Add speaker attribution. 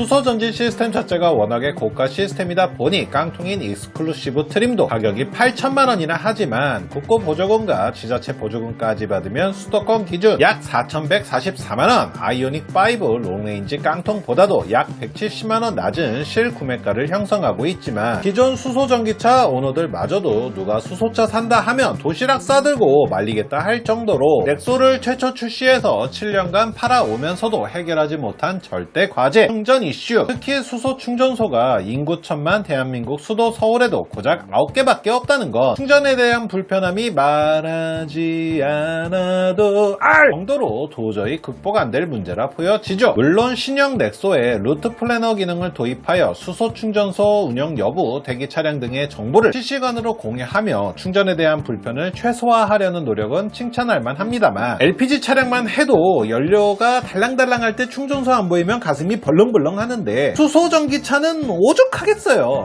Speaker 1: 수소전지 시스템 자체가 워낙에 고가 시스템이다 보니 깡통인 익스클루시브 트림도 가격이 8천만원이나 하지만 국고 보조금과 지자체 보조금까지 받으면 수도권 기준 약 4,144만원 아이오닉 5 롱레인지 깡통보다도 약 170만원 낮은 실 구매가를 형성하고 있지만 기존 수소전기차 오너들 마저도 누가 수소차 산다 하면 도시락 싸들고 말리겠다 할 정도로 넥소를 최초 출시해서 7년간 팔아오면서도 해결하지 못한 절대 과제. 충전 이슈. 특히 수소 충전소가 인구 천만 대한민국 수도 서울에도 고작 9개밖에 없다는 것. 충전에 대한 불편함이 말하지 않아도 알 정도로 도저히 극복 안 될 문제라 보여지죠. 물론 신형 넥소에 루트 플래너 기능을 도입하여 수소 충전소 운영 여부 대기 차량 등의 정보를 실시간으로 공유하며 충전에 대한 불편을 최소화하려는 노력은 칭찬할 만합니다만 LPG 차량만 해도 연료가 달랑달랑할 때 충전소 안 보이면 가슴이 벌렁벌렁 하는데 수소 전기차는 오죽하겠어요